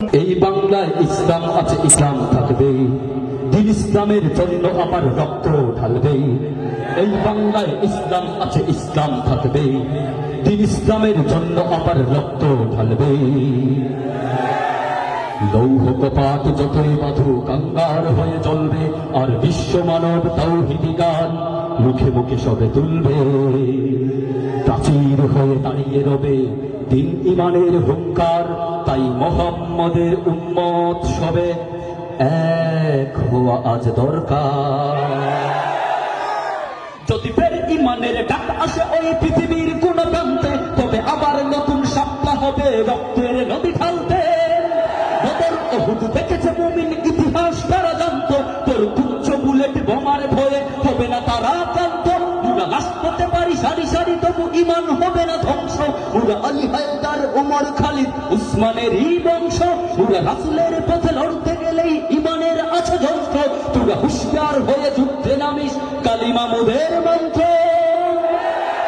এই বাংলায় ইসলাম আছে, ইসলাম থাকবে দিন ইসলামের জন্য আমার রক্ত ঢালবে এই বাংলায় ইসলাম আছে, ইসলাম থাকবে দিন ইসলামের জন্য আমার রক্ত ঢালবে লৌহ কপাট যতই বাধু কাঙ্গার হয়ে চলবে আর বিশ্ব মানব তৌহিদি গান মুখে মুখে সবে তুলবে। প্রাচীর হয়ে দাঁড়িয়ে রবে দিন ইমানের হুঙ্কার, তাই মোহাম্মদের উম্মত সবে এক হওয়া আজ দরকার। যদি ফের ইমানের ডাক আসে ওই পৃথিবীর কোন প্রান্তে, তবে আবার নতুন সাপ্তাহ হবে রক্তের নদী ঢালতে। বদর অহুদ দেখেছে মুমিন ইতিহাস তারা জানতো, তোর তুচ্ছ বুলেট বোমার ভয়ে হবে না তারা ক্লান্ত। পুরা লাশ পেতে পারি, সারি সারি তবু ইমান হবে না ধ্বংস। পুরা আলী হায়দার উমর খালিদ উসমানেরই বংশ পুরা রাসুলের পথে লড়তে গেলেই ইমানের আছে যন্ত্র তোরা হুশিয়ার হয়ে যুদ্ধে নামিস কালিমা মোদের মন্ত্র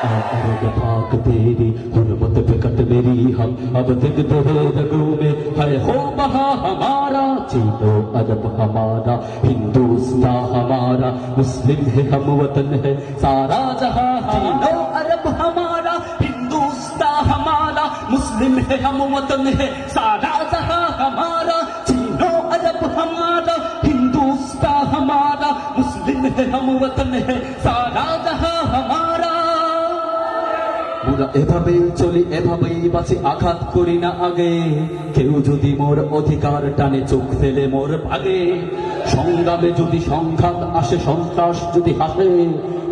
आग पाक तेरी हुरमत पे कट मेरी हम अब दिखते हैं रगों में है हो बहा हमारा चीनो अदब हमारा हिंदुस्तान हमारा मुस्लिम है हम वतन है सारा जहां चीनो अरब मुस्लिम है हम वतन है सारा जहां हमारा चीनो अरब हमारा हिंदुस्तान हमारा मुस्लिम है हम वतन है सारा जहां हमारा মোরা এভাবেই চলি এভাবেই বাঁচি আঘাত করি না আগে কেউ যদি মোর অধিকার টানে চোখ ফেলে মোর ভাগে সংগ্রামে যদি সংঘাত আসে সন্ত্রাস যদি হাসে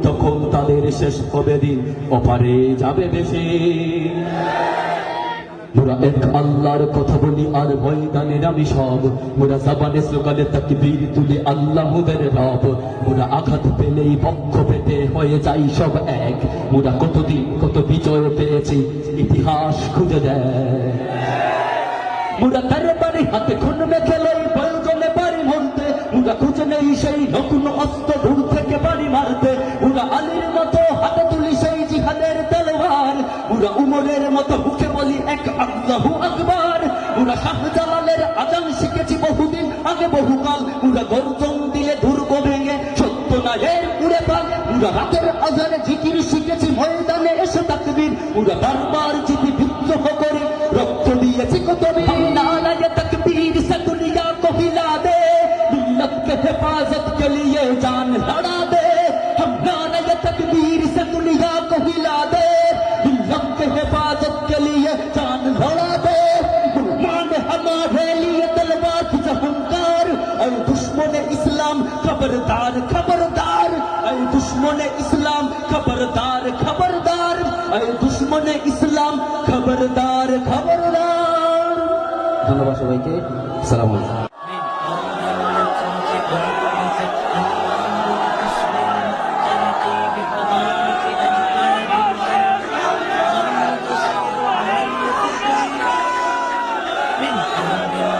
তখন তাদের শেষ হবে দিন অপারে যাবে বেশি মোরা এক আল্লাহর কথা বলি আর ময়দানের আমি সব। তাকে বীর তুলি আল্লাহ মুদের রব আঘাত পেলেই হয়ে যাই সব এক। কতদিন কত বিজয় ইতিহাস খুঁজে দেয় তারে বাড়ি হাতে খুন প্রয়োজনে বাড়ি মুরা খুঁজে নেই সেই অস্ত্র দূর থেকে বাড়ি মারতে। মুরা আলীর মতো হাতে তুলি সেই জিহাদের তলোয়ার মুরা উমরের মতো মুখে বলি এক আল্লাহু আকবার মুরা শাহজালালের আজান শিখেছি বহুদিন আগে বহুকাল মুরা গর্জন দিলে দুর্গ ভেঙে, সত্য না এর উড়ে পাক উড়া রাতের আজানে জিকির শিখেছি ময়দানে, এসে তাকবীর। উড়া বারবার জিতি বিদ্রোহ করে, রক্ত দিয়েছি কত না লাগে তাকবীর সে দুনিয়া কহিলা দে হেফাজত কে লিয়ে জান লড়া खबरदार खबरदार ऐं दुश्मन इस्लाम खबरदार खबरदार ऐं दुश्मन इस्लाम खबरदार खबरदार ধন্যবাদ সবাইকে সালাম আলাইকুম Amen.